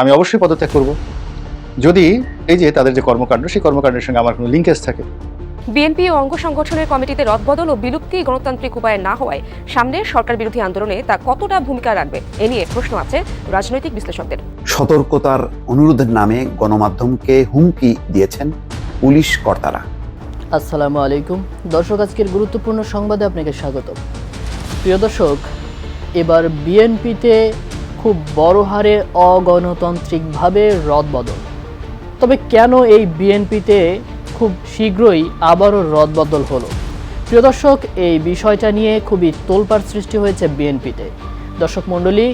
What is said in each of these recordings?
আমি অবশ্যই পদত্যাগ করব। যদি এই যে তাদের যে কর্মকাণ্ড সেই কর্মকাণ্ডের সঙ্গে আমার কোনো লিঙ্কেজ থাকে। বিএনপি ও অঙ্গ সংগঠনের কমিটিতে রদবদল ও বিলুপ্তি গণতান্ত্রিক উপায়ে না হওয়ায় সামনে সরকার বিরোধী আন্দোলনে তা কতটা ভূমিকা রাখবে এ নিয়ে প্রশ্ন আছে রাজনৈতিক বিশ্লেষকদের। সতর্কতার অনুরোধের নামে গণমাধ্যমকে হুমকি দিয়েছেন পুলিশ কর্তারা। আসসালামু আলাইকুম। দর্শক আজকের গুরুত্বপূর্ণ সংবাদে আপনাকে স্বাগত প্রিয় দর্শক এবার বিএনপিতে খুব বড় হারে অগণতান্ত্রিকভাবে রদবদল। তবে কেন এই বিএনপিতে খুব শীঘ্রই আবারও রদবদল হলো? প্রিয় দর্শক, এই বিষয়টা নিয়ে খুবই তোলপাড় সৃষ্টি হয়েছে বিএনপিতে। দর্শক মণ্ডলী,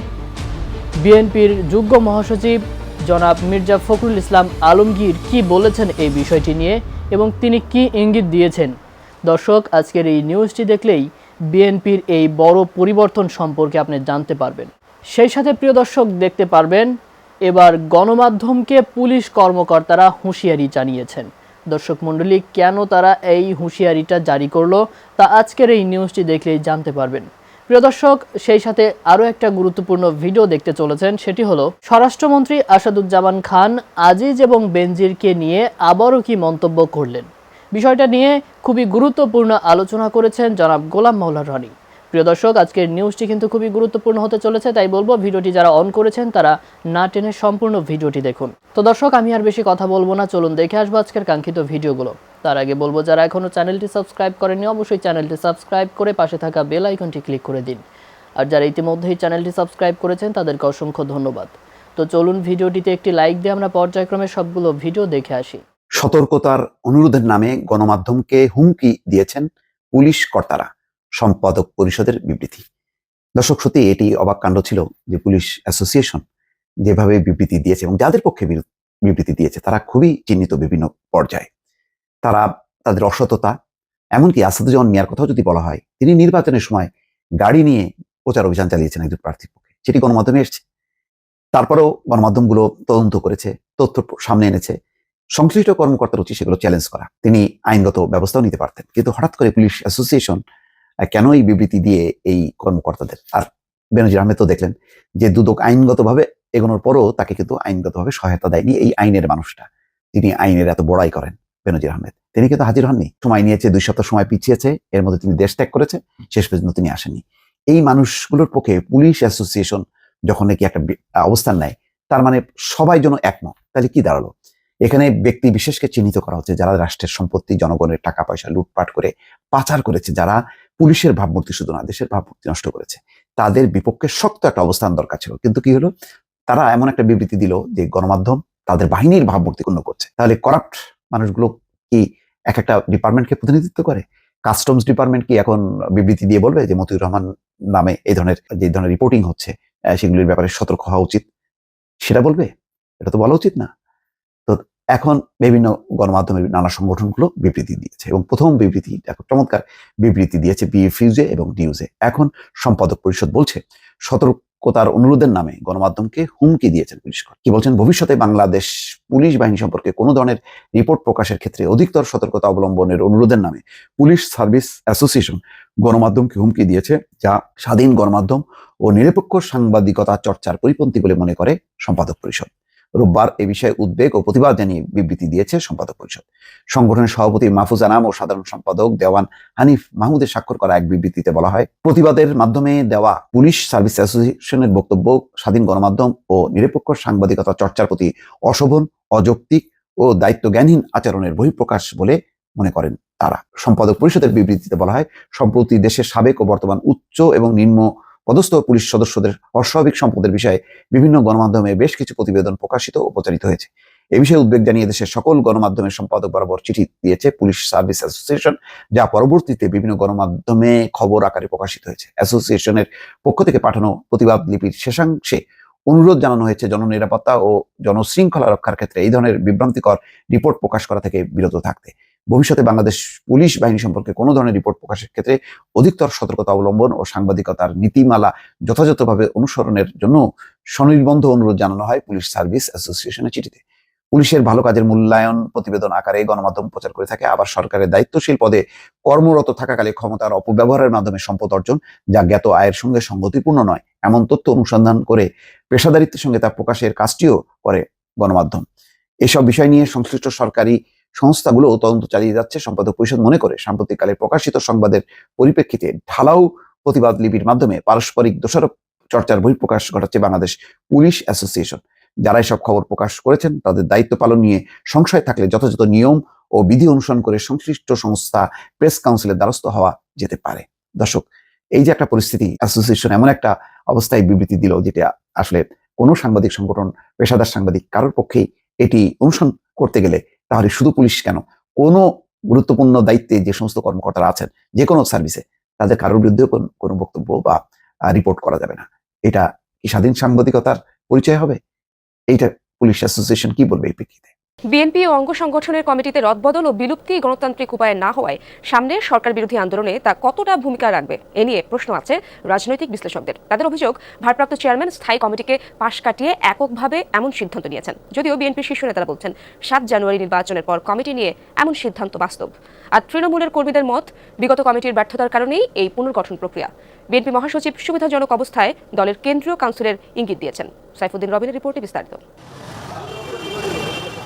বিএনপির যুগ্ম মহাসচিব জনাব মির্জা ফখরুল ইসলাম আলমগীর কি বলেছেন এই বিষয়টি নিয়ে এবং তিনি কি ইঙ্গিত দিয়েছেন? দর্শক, আজকের এই নিউজটি দেখলেই বিএনপির এই বড় পরিবর্তন সম্পর্কে আপনি জানতে পারবেন। সেই সাথে প্রিয় দর্শক দেখতে পারবেন, এবার গণমাধ্যমকে পুলিশ কর্মকর্তারা হুঁশিয়ারি জানিয়েছেন। দর্শক মণ্ডলী, কেন তারা এই হুঁশিয়ারিটা জারি করল তা আজকের এই নিউজটি দেখলেই জানতে পারবেন। প্রিয় দর্শক, সেই সাথে আরও একটা গুরুত্বপূর্ণ ভিডিও দেখতে চলেছেন, সেটি হলো স্বরাষ্ট্রমন্ত্রী আসাদুজ্জামান খান আজিজ এবং বেনজিরকে নিয়ে আবারও কি মন্তব্য করলেন? বিষয়টা নিয়ে খুবই গুরুত্বপূর্ণ আলোচনা করেছেন জনাব গোলাম মাওলা রনি। প্রিয় দর্শক, আজকের নিউজটি কিন্তু খুবই গুরুত্বপূর্ণ হতে চলেছে, তাই বলব ভিডিওটি যারা অন করেছেন, তারা না টেনে সম্পূর্ণ ভিডিওটি দেখুন। তো দর্শক, আমি আর বেশি কথা বলব না, চলুন দেখে আসব আজকের কাঙ্ক্ষিত ভিডিওগুলো। তার আগে বলব, যারা এখনও চ্যানেলটি সাবস্ক্রাইব করেনি অবশ্যই চ্যানেলটি সাবস্ক্রাইব করে পাশে থাকা বেল আইকনটি ক্লিক করে দিন। আর যারা ইতিমধ্যেই চ্যানেলটি সাবস্ক্রাইব করেছেন, তাদেরকে অসংখ্য ধন্যবাদ। তো চলুন ভিডিওটিতে একটি লাইক দিয়ে আমরা পর্যায়ক্রমে সবগুলো ভিডিও দেখে আসি। সতর্কতার অনুরোধের নামে গণমাধ্যমকে হুমকি দিয়েছেন পুলিশ কর্তারা। সম্পাদক পরিষদের বিবৃতি। দর্শক সত্যি এটি অবাক কাণ্ড ছিল যে পুলিশ অ্যাসোসিয়েশন যেভাবে বিবৃতি দিয়েছে এবং যাদের পক্ষে বিবৃতি দিয়েছে, তারা খুবই চিহ্নিত বিভিন্ন পর্যায়ে। তারা তাদের অসততা, এমনকি আসাদুজ্জামান মিয়ার কথাও যদি বলা হয়, তিনি নির্বাচনের সময় গাড়ি নিয়ে প্রচার অভিযান চালিয়েছেন একজন প্রার্থীর পক্ষে। সেটি গণমাধ্যমে এসছে। তারপরেও গণমাধ্যমগুলো তদন্ত করেছে, তথ্য সামনে এনেছে। সংশ্লিষ্ট কর্মকর্তার উচিত সেগুলো চ্যালেঞ্জ করা। তিনি আইনগত ব্যবস্থাও নিতে পারতেন। কিন্তু হঠাৎ করে পুলিশ অ্যাসোসিয়েশন কেন এই বিবৃতি দিয়ে এই কর্মকর্তাদের? আর বেনজির আহমেদ তো দেখলেন যে দুদক আইনগতভাবে এগোনোর পরও তাকে কিন্তু আইনগতভাবে সহায়তা দেয়নি এই আইনের মানুষটা। তিনি আইনের এত বড়াই করেন বেনজির আহমেদ। তিনি কিন্তু হাজির হননি। সময় নিয়েছে, দুই সপ্তাহ সময় পিছিয়েছে, এর মধ্যে তিনি দেশ ত্যাগ করেছে, শেষ পর্যন্ত তিনি আসেননি। এই মানুষগুলোর পক্ষে পুলিশ অ্যাসোসিয়েশন যখন নাকি একটা অবস্থান নেয়, তার মানে সবাই যেন একমত। তাহলে কি দাঁড়াল? এখানে ব্যক্তি বিশেষকে চিহ্নিত করা হচ্ছে যারা রাষ্ট্রের সম্পত্তি, জনগণের টাকা পয়সা লুটপাট করে পাচার করেছে, যারা পুলিশের ভাবমূর্তি শুধু না, দেশের ভাবমূর্তি নষ্ট করেছে। তাদের বিপক্ষে শক্ত একটা অবস্থান দরকার ছিল। কিন্তু কি হলো? তারা এমন একটা বিবৃতি দিল যে গণমাধ্যম তাদের বাহিনীর ভাবমূর্তি ক্ষুণ্ণ করছে। তাহলে করাপ্ট মানুষগুলো কি এক একটা ডিপার্টমেন্টকে প্রতিনিধিত্ব করে? কাস্টমস ডিপার্টমেন্ট কি এখন বিবৃতি দিয়ে বলবে যে মতিউর রহমান নামে এই ধরনের, যে ধরনের রিপোর্টিং হচ্ছে সেগুলির ব্যাপারে সতর্ক হওয়া উচিত? সেটা বলবে? এটা তো বলা উচিত না। এখন বিভিন্ন গণমাধ্যমের নানা সংগঠনগুলো বিবৃতি দিয়েছে এবং প্রথম বিবৃতি চমৎকার বিবৃতি দিয়েছে বিএফিউজে এবং ডিউজে এখন সম্পাদক পরিষদ বলছে, সতর্কতার অনুরোধের নামে গণমাধ্যমকে হুমকি দিয়েছেন পুলিশ কি বলছেন? ভবিষ্যতে বাংলাদেশ পুলিশ বাহিনী সম্পর্কে কোনো ধরনের রিপোর্ট প্রকাশের ক্ষেত্রে অধিকতর সতর্কতা অবলম্বনের অনুরোধের নামে পুলিশ সার্ভিস অ্যাসোসিয়েশন গণমাধ্যমকে হুমকি দিয়েছে, যা স্বাধীন গণমাধ্যম ও নিরপেক্ষ সাংবাদিকতা চর্চার পরিপন্থী বলে মনে করে সম্পাদক পরিষদ। রোববার এ বিষয়ে উদ্বেগ ও প্রতিবাদ জানিয়ে বিবৃতি দিয়েছে সম্পাদক পরিষদ। সংগঠনের সভাপতি মাহফুজ আনাম ও সাধারণ সম্পাদক দেওয়ান হানিফ মাহমুদের স্বাক্ষর করা এক বিবৃতিতে বলা হয়, প্রতিবাদের মাধ্যমে দেওয়া পুলিশ সার্ভিস অ্যাসোসিয়েশনের বক্তব্য, স্বাধীন গণমাধ্যম ও নিরপেক্ষ সাংবাদিকতা চর্চার প্রতি অশোভন, অযৌক্তিক ও দায়িত্বজ্ঞানহীন আচরণের বহিঃপ্রকাশ বলে মনে করেন তারা। সম্পাদক পরিষদের বিবৃতিতে বলা হয়, সম্প্রতি দেশের সাবেক ও বর্তমান উচ্চ এবং নিম্ন পদস্থ পুলিশ সদস্যদের অস্বাভাবিক সম্পদের বিষয়ে বিভিন্ন গণমাধ্যমে বেশ কিছু প্রতিবেদন প্রকাশিত ও প্রচারিত হয়েছে। এ বিষয়ে উদ্বেগ জানিয়ে দেশের সকল গণমাধ্যমের সম্পাদক বরাবর চিঠি দিয়েছে পুলিশ সার্ভিস অ্যাসোসিয়েশন, যা পরবর্তীতে বিভিন্ন গণমাধ্যমে খবর আকারে প্রকাশিত হয়েছে। অ্যাসোসিয়েশনের পক্ষ থেকে পাঠানো প্রতিবাদ লিপির শেষাংশে অনুরোধ জানানো হয়েছে জননিরাপত্তা ও জনশৃঙ্খলা রক্ষার ক্ষেত্রে এই ধরনের বিভ্রান্তিকর রিপোর্ট প্রকাশ করা থেকে বিরত থাকতে। ভবিষ্যতে বাংলাদেশ পুলিশ বাহিনী সম্পর্কে কোনো ধরনের রিপোর্ট প্রকাশের ক্ষেত্রে অধিকতর সতর্কতা অবলম্বন ও সাংবাদিকতার নীতিমালা যথাযথভাবে অনুসরণের জন্য স্বনির্বন্ধ অনুরোধ জানানো হয় পুলিশ সার্ভিস অ্যাসোসিয়েশনের চিঠিতে। পুলিশের ভালো কাজের মূল্যায়ন, প্রতিবেদন আকারে গণমাধ্যম প্রচার করে থাকে, আবার সরকারের দায়িত্বশীল পদে কর্মরত থাকাকালে ক্ষমতার অপব্যবহারের মাধ্যমে সম্পদ অর্জন, যা জ্ঞাত আয়ের সঙ্গে সঙ্গতিপূর্ণ নয়, এমন তথ্য অনুসন্ধান করে পেশাদারিত্বের সঙ্গে তা প্রকাশের কাজটিও করে গণমাধ্যম। এসব বিষয় নিয়ে সংশ্লিষ্ট সরকারি সংস্থাগুলো তদন্ত চালিয়ে যাচ্ছে, সম্পাদক পরিষদ মনে করে। সাম্প্রতিককালে প্রকাশিত সংবাদের পরিপ্রেক্ষিতে ঢালাও প্রতিবাদ লিপির মাধ্যমে পারস্পরিক দোষারোপ চর্চার বহিঃপ্রকাশ ঘটাচ্ছে বাংলাদেশ পুলিশ অ্যাসোসিয়েশন। যারা এসব খবর প্রকাশ করেছেন, তাদের দায়িত্ব পালন নিয়ে সংশয় থাকলে যথাযথ নিয়ম ও বিধি অনুসরণ করে সংশ্লিষ্ট সংস্থা প্রেস কাউন্সিলের দ্বারস্থ হওয়া যেতে পারে। দর্শক, এই যে একটা পরিস্থিতি, অ্যাসোসিয়েশন এমন একটা অবস্থায় বিবৃতি দিল যেটা আসলে কোনো সাংবাদিক সংগঠন, পেশাদার সাংবাদিক কারোর পক্ষেই এটি অনুসরণ করতে গেলে তাহলে শুধু পুলিশ কেন? কোনো গুরুত্বপূর্ণ দায়িত্বে যে সমস্ত কর্মকর্তারা আছেন, যে কোনো সার্ভিসে তাদের কারোর বিরুদ্ধে কোন- বক্তব্য বা রিপোর্ট করা যাবে না। এটা কি স্বাধীন সাংবাদিকতার পরিচয় হবে? এইটা পুলিশ অ্যাসোসিয়েশন কি বলবে এই প্রেক্ষিতে? বিএনপি ও অঙ্গ সংগঠনের কমিটিতে রদবদল ও বিলুপ্তি গণতান্ত্রিক উপায়ে না হওয়ায় সামনে সরকার বিরোধী আন্দোলনে তা কতটা ভূমিকা রাখবে? এ নিয়ে প্রশ্ন আছে রাজনৈতিক বিশ্লেষকদের। তাদের অভিযোগ, ভারপ্রাপ্ত চেয়ারম্যান স্থায়ী কমিটিকে পাশ কাটিয়ে এককভাবে এমন সিদ্ধান্ত নিয়েছেন। যদিও বিএনপির শীর্ষ নেতারা বলছেন, সাত জানুয়ারি নির্বাচনের পর কমিটি নিয়ে এমন সিদ্ধান্ত বাস্তব। আর তৃণমূলের কর্মীদের মত, বিগত কমিটির ব্যর্থতার কারণেই এই পুনর্গঠন প্রক্রিয়া। বিএনপি মহাসচিব সুবিধাজনক অবস্থায় দলের কেন্দ্রীয় কাউন্সিলের ইঙ্গিত দিয়েছেন। সাইফুদ্দিন রবিনের রিপোর্টে বিস্তারিত।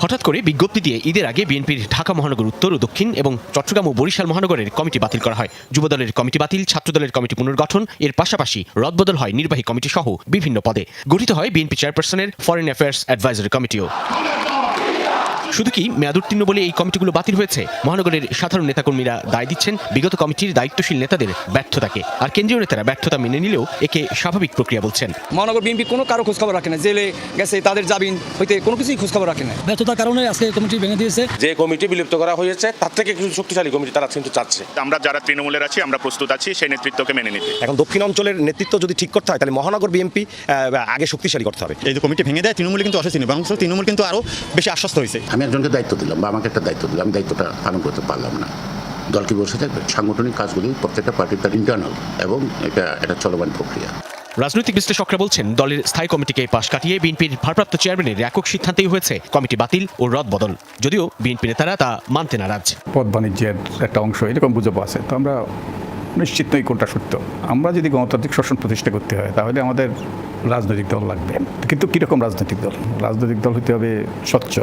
হঠাৎ করে বিজ্ঞপ্তি দিয়ে ঈদের আগে বিএনপির ঢাকা মহানগর উত্তর ও দক্ষিণ এবং চট্টগ্রাম ও বরিশাল মহানগরের কমিটি বাতিল করা হয়। যুবদলের কমিটি বাতিল, ছাত্রদলের কমিটি পুনর্গঠন, এর পাশাপাশি রদবদল হয় নির্বাহী কমিটি সহ বিভিন্ন পদে। গঠিত হয় বিএনপি চেয়ারপারসনের ফরেন অ্যাফেয়ার্স অ্যাডভাইজারি কমিটিও শুধু কি মেয়াদোত্তীর্ণ বলে এই কমিটিগুলো বাতিল হয়েছে? মহানগরের সাধারণ নেতাকর্মীরা দায় দিচ্ছেন বিগত কমিটির দায়িত্বশীল নেতাদের ব্যর্থতাকে। আর কেন্দ্রীয় নেতারা ব্যর্থতা মেনে নিলেও একে স্বাভাবিক প্রক্রিয়া বলছেন। মহানগর বিএনপি কোনো কারও খোঁজখবর রাখে না। জেলে গেছে তাদের জামিন হইতে কোনো কিছুই খোঁজখবর রাখে না। ব্যর্থতার কারণে আজকে কমিটি ভেঙে দিয়েছে। যে কমিটি বিলুপ্ত করা হয়েছে তার থেকে কিছু শক্তিশালী কমিটি তারা কিন্তু চাচ্ছে। আমরা যারা তৃণমূলের আছি আমরা প্রস্তুত আছি সেই নেতৃত্বকে মেনে নিতে। এখন দক্ষিণ অঞ্চলের নেতৃত্ব যদি ঠিক করতে হয় তাহলে মহানগর বিএনপি আগে শক্তিশালী করতে হবে। এই যে কমিটি ভেঙে দেয় তৃণমূল কিন্তু অসচেতন বরং তৃণমূল কিন্তু আরও বেশি আশ্বস্ত হয়েছে। আমি একজনকে দায়িত্ব দিলাম বা আমাকে একটা দায়িত্ব দিলাম আমি দায়িত্বটা পালন করতে পারলাম না। দল কি বসে থাকবে? সাংগঠনিক কাজগুলি প্রত্যেকটা পার্টির তার ইন্টারনাল এবং এটা একটা চলমান প্রক্রিয়া। রাজনৈতিক বিশ্লেষকরা বলছেন দলের স্থায়ী কমিটিকে পাশ কাটিয়ে বিএনপির ভারপ্রাপ্ত চেয়ারম্যানের একক সিদ্ধান্তেই হয়েছে কমিটি বাতিল ও রদ বদল। যদিও বিএনপি নেতারা তা মানতে নারাজ। পদ বাণিজ্যের একটা অংশ এরকম গুজব আছে। তো আমরা নিশ্চিত নই কোনটা সত্য। আমরা যদি গণতান্ত্রিক শাসন প্রতিষ্ঠা করতে হয়, তাহলে আমাদের রাজনৈতিক দল লাগবে। কিন্তু কীরকম রাজনৈতিক দল? রাজনৈতিক দল হতে হবে স্বচ্ছ,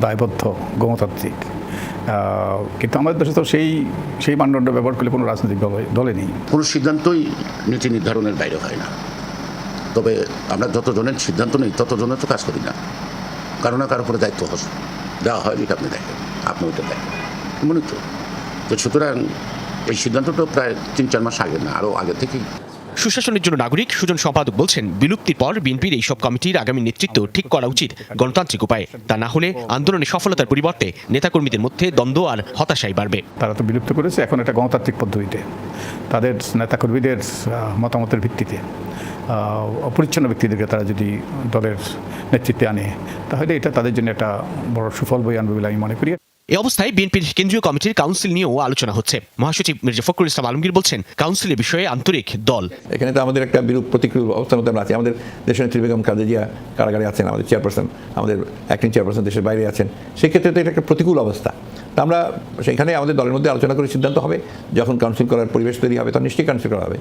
দায়বদ্ধ, গণতান্ত্রিক। কিন্তু আমাদের দেশে তো সেই সেই মানদণ্ড ব্যবহার করলে কোনো রাজনৈতিক দল দলে নেই। কোনো সিদ্ধান্তই নীতি নির্ধারণের বাইরে হয় না। তবে আমরা যতজনের সিদ্ধান্ত নেই, ততজনের তো কাজ করি না। কারও না কারও দায়িত্ব হস দেওয়া হয় এটা আপনি দেখেন। আপনি ওইটা দেখেন। মনে তো সুতরাং এই সিদ্ধান্তটা প্রায় তিন চার মাস আগে না আরও আগে থেকেই। সুশাসনের জন্য নাগরিক সুজন সম্পাদক বলছেন বিলুপ্তির পর বিএনপির এইসব কমিটির আগামী নেতৃত্ব ঠিক করা উচিত গণতান্ত্রিক উপায়ে। তা না হলে আন্দোলনে সফলতার পরিবর্তে নেতাকর্মীদের মধ্যে দ্বন্দ্ব আর হতাশাই বাড়বে। তারা তো বিলুপ্ত করেছে এখন একটা গণতান্ত্রিক পদ্ধতিতে। তাদের নেতাকর্মীদের মতামতের ভিত্তিতে। অপরিচ্ছন্ন ব্যক্তিদেরকে তারা যদি দলের নেতৃত্বে আনে তাহলে এটা তাদের জন্য একটা বড় সুফল বই আনবে বলে আমি মনে করি। এই অবস্থায় বিএনপির কেন্দ্রীয় কমিটির কাউন্সিল নিয়েও আলোচনা হচ্ছে। মহাসচিব মির্জা ফখরুল ইসলাম আলমগীর বলছেন, কাউন্সিলের বিষয়ে আন্তরিক দল। এখানে তো আমাদের একটা বিরূপ প্রতিকূল অবস্থার মধ্যে আমরা আছি। আমাদের দেশের নেত্রী বেগম খালেদা কারাগারে আছেন, আমাদের চেয়ারপারসন, আমাদের অ্যাক্টিং চেয়ারপারসন দেশের বাইরে আছেন। সেক্ষেত্রে তো এটা একটা প্রতিকূল অবস্থা। তা আমরা সেখানে আমাদের দলের মধ্যে আলোচনা করে সিদ্ধান্ত হবে। যখন কাউন্সিল করার পরিবেশ তৈরি হবে, তখন নিশ্চয়ই কাউন্সিল করা হবে।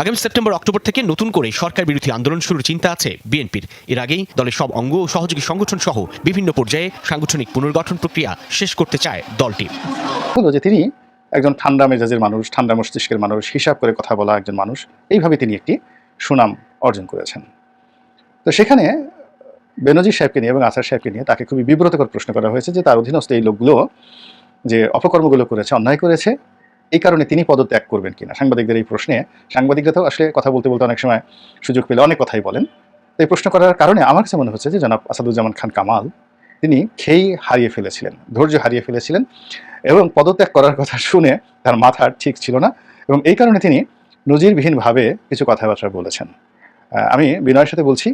আগামী সেপ্টেম্বর, অক্টোবর থেকে নতুন করে সরকার বিরোধী আন্দোলন শুরুর চিন্তা আছে বিএনপির। এর আগেই দলের সব অঙ্গ ও সহযোগী সংগঠন সহ বিভিন্ন পর্যায়ে সাংগঠনিক পুনর্গঠন প্রক্রিয়া শেষ করতে চায় দলটি। যে তিনি একজন ঠান্ডা মেজাজের মানুষ, ঠান্ডা মস্তিষ্কের মানুষ, হিসাব করে কথা বলা একজন মানুষ, এইভাবে তিনি একটি সুনাম অর্জন করেছেন। তো সেখানে বেনজির সাহেবকে নিয়ে এবং আসার সাহেবকে নিয়ে তাকে খুবই বিব্রতকর প্রশ্ন করা হয়েছে যে তার অধীনস্থ এই লোকগুলো যে অপকর্মগুলো করেছে, অন্যায় করেছে এই কারণে তিনি পদত্যাগ করবেন কিনা? সাংবাদিকদের এই প্রশ্নে সাংবাদিকরা তো আসলে কথা বলতে বলতে অনেক সময় সুযোগ পেলে অনেক কথাই বলেন। এই প্রশ্ন করার কারণে আমার কাছে মনে হচ্ছে যে জনাব আসাদুজ্জামান খান কামাল, তিনি খেই হারিয়ে ফেলেছিলেন, ধৈর্য হারিয়ে ফেলেছিলেন এবং পদত্যাগ করার কথা শুনে তার মাথা ঠিক ছিল না এবং এই কারণে তিনি নজিরবিহীনভাবে কিছু কথাবার্তা বলেছেন। আমি বিনয়ের সাথে বলছি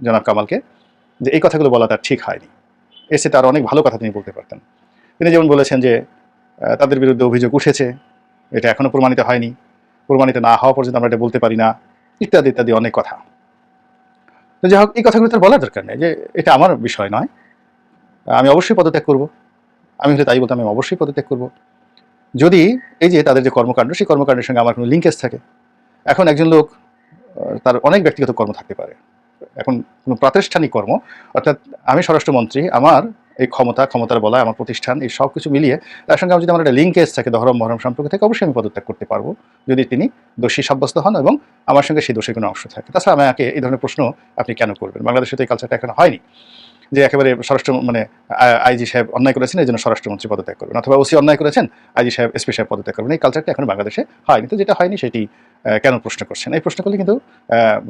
জনাব কামালকে যে এই কথাগুলো বলা তার ঠিক হয়নি। এসে তার অনেক ভালো কথা তিনি বলতে পারতেন। তিনি যেমন বলেছেন যে তাদের বিরুদ্ধে অভিযোগ উঠেছে এটা এখনও প্রমাণিত হয়নি। প্রমাণিত না হওয়া পর্যন্ত আমরা এটা বলতে পারি না। ইত্যাদি ইত্যাদি অনেক কথা। যাই হোক, এই কথাগুলো তার বলার দরকার নেই যে এটা আমার বিষয় নয়। আমি অবশ্যই পদত্যাগ করব। আমি হলে তাই বলতাম, আমি অবশ্যই পদত্যাগ করব। যদি এই যে তাদের যে কর্মকাণ্ড, সেই কর্মকাণ্ডের সঙ্গে আমার কোনো লিঙ্কেজ থাকে। এখন একজন লোক তার অনেক ব্যক্তিগত কর্ম থাকতে পারে। এখন কোনো প্রাতিষ্ঠানিক কর্ম, অর্থাৎ আমি স্বরাষ্ট্রমন্ত্রী, আমার এই ক্ষমতা, ক্ষমতার বলা আমার প্রতিষ্ঠান, এই সব কিছু মিলিয়ে তার সঙ্গে আমার যদি আমার একটা লিঙ্কেজ থাকে ধরম, মহরম সম্পর্কে থেকে, অবশ্যই আমি পদত্যাগ করতে পারব। যদি তিনি দোষী সাব্যস্ত হন এবং আমার সঙ্গে সেই দোষের কোনো অংশ থাকে। তাছাড়া আমাকে এই ধরনের প্রশ্ন আপনি কেন করবেন? বাংলাদেশে তো এই কালচারটা এখন হয়নি। যে একেবারে স্বরাষ্ট্র মানে আইজি সাহেব অন্যায় করেছেন এই জন্য স্বরাষ্ট্রমন্ত্রী পদত্যাগ করবেন। অথবা ওসি অন্যায় করেছেন, আইজি সাহেব, এসপি সাহেব পদত্যাগ করবেন। এই কালচারটা এখন বাংলাদেশে হয়নি। তো যেটা হয়নি সেটি কেন প্রশ্ন করছেন? এই প্রশ্ন করলে কিন্তু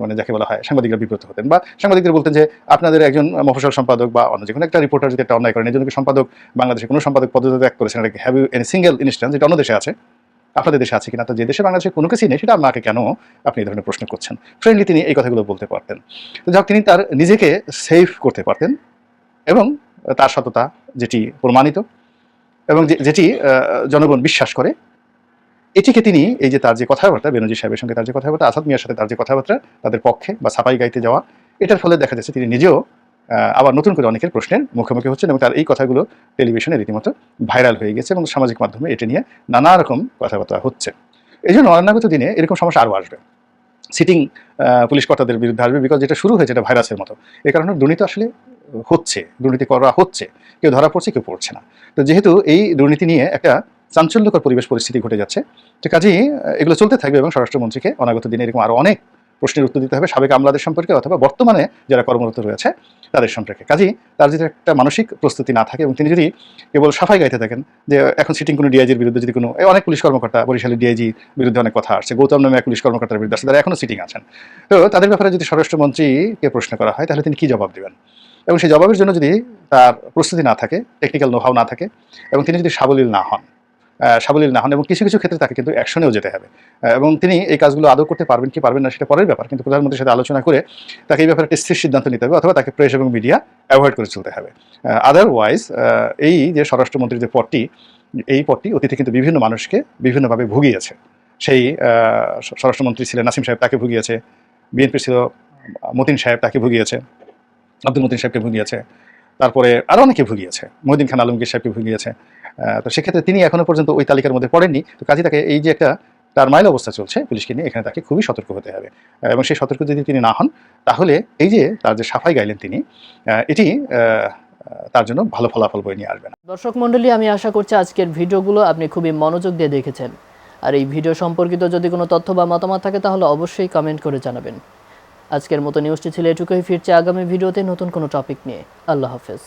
মানে যাকে বলা হয় সাংবাদিকরা বিব্রত হতেন। বা সাংবাদিকরা বলতেন যে, আপনাদের একজন মফসল সম্পাদক বা অন্য যে কোনো একটা রিপোর্টার যদি একটা অন্যায় করেন এই জন্য সম্পাদক, বাংলাদেশে কোনো সম্পাদক পদত্যাগ করেছেন? Have you any single instance যেটা অন্য দেশে আছে। আপনাদের দেশে আছে কিনা, তো যে দেশে বাংলাদেশে কোনো কিছুই নেই, সেটা আমাকে কেন আপনি এই ধরনের প্রশ্ন করছেন? ফ্রেন্ডলি তিনি এই কথাগুলো বলতে পারতেন। তো যাক, তিনি তার নিজেকে সেভ করতে পারতেন এবং তার সততা যেটি প্রমাণিত এবং যেটি জনগণ বিশ্বাস করে, এটিকে তিনি এই যে তার যে কথাবার্তা, বেনজি সাহেবের সঙ্গে তার যে কথাবার্তা, আসাদ মিয়ার সাথে তার যে কথাবার্তা, তাদের পক্ষে বা সাফাই গাইতে যাওয়া, এটার ফলে দেখা যাচ্ছে তিনি নিজেও আবার নতুন করে অনেকের প্রশ্নের মুখোমুখি হচ্ছেন এবং তার এই কথাগুলো টেলিভিশনে রীতিমতো ভাইরাল হয়ে গেছে এবং সামাজিক মাধ্যমে এটি নিয়ে নানা রকম কথাবার্তা হচ্ছে। এই জন্য অনাগত দিনে এরকম সমস্যা আরও আসবে। সিটিং পুলিশ কর্তাদের বিরুদ্ধে আসবে বিকজ যেটা শুরু হয়েছে এটা ভাইরাসের মতো। এই কারণে দুর্নীতি আসলে হচ্ছে, দুর্নীতি করা হচ্ছে। কেউ ধরা পড়ছে, কেউ পড়ছে না। তো যেহেতু এই দুর্নীতি নিয়ে একটা চাঞ্চল্যকর পরিবেশ পরিস্থিতি ঘটে যাচ্ছে, তো কাজেই এগুলো চলতে থাকবে এবং স্বরাষ্ট্রমন্ত্রীকে অনাগত দিনে এরকম আরও অনেক প্রশ্নের উত্তর দিতে হবে সাবেক আমলাদের সম্পর্কে অথবা বর্তমানে যারা কর্মরত রয়েছে, তাদের সম্পর্কে। কাজেই তার যদি একটা মানসিক প্রস্তুতি না থাকে এবং তিনি যদি কেবল সাফাই গাইতে থাকেন, যে এখন সিটিং কোনো ডিআইজির বিরুদ্ধে যদি কোনো অনেক পুলিশ কর্মকর্তা বরিশালের ডিআইজির বিরুদ্ধে অনেক কথা আসছে, গৌতম নামে এক পুলিশ কর্মকর্তার বিরুদ্ধে আসছে, তারা এখনও সিটিং আছেন। তো তাদের ব্যাপারে যদি স্বরাষ্ট্রমন্ত্রীকে প্রশ্ন করা হয়, তাহলে তিনি কী জবাব দেবেন? এবং সেই জবাবের জন্য যদি তার প্রস্তুতি না থাকে টেকনিক্যাল নোহাও না থাকে, এবং তিনি যদি সাবলীল না হন সাবলীল না হন এবং কিছু কিছু ক্ষেত্রে তাকে কিন্তু অ্যাকশনেও যেতে হবে। এবং তিনি এই কাজগুলো আদৌ করতে পারবেন কি পারবেন না সেটা পরের ব্যাপার। কিন্তু প্রধানমন্ত্রীর সাথে আলোচনা করে তাকে এই ব্যাপারে একটা স্থির সিদ্ধান্ত নিতে হবে অথবা তাকে প্রেস এবং মিডিয়া অ্যাভয়েড করে চলতে হবে। আদারওয়াইজ এই যে স্বরাষ্ট্রমন্ত্রীর যে পদটি, এই পদটি অতীতে কিন্তু বিভিন্ন মানুষকে বিভিন্নভাবে ভুগিয়েছে। সেই স্বরাষ্ট্রমন্ত্রী ছিলেন নাসিম সাহেব, তাকে ভুগিয়েছে। বিএনপি ছিল, মতিন সাহেব তাকে ভুগিয়েছে, আব্দুল মতিন সাহেবকে ভুগিয়েছে। তারপরে আরও অনেকে ভুগিয়েছে। মহিদিন খান আলমগীর সাহেবকে ভুগিয়েছে। তো সেক্ষেত্রে তিনি এখনও পর্যন্ত ওই তালিকার মধ্যে পড়েননি। তো কাজে তাকে এই যে একটা তার মাইল অবস্থা চলছে, পুলিশকে নিয়ে এখানে তাকে খুবই সতর্ক হতে হবে। এবং সেই সতর্ক যদি তিনি না হন, তাহলে এই যে তার যে সাফাই গাইলেন তিনি এটি তার জন্য ভালো ফলাফল বই নিয়ে আসবে না। দর্শক মণ্ডলী, আমি আশা করছি আজকের ভিডিওগুলো আপনি খুবই মনোযোগ দিয়ে দেখেছেন। আর এই ভিডিও সম্পর্কিত যদি কোনো তথ্য বা মতামত থাকে, তাহলে অবশ্যই কমেন্ট করে জানাবেন। আজকের মতো নিউজটি ছিল এটুকুই। ফিরছে আগামী ভিডিওতে নতুন কোনো টপিক নিয়ে। আল্লাহ হাফেজ।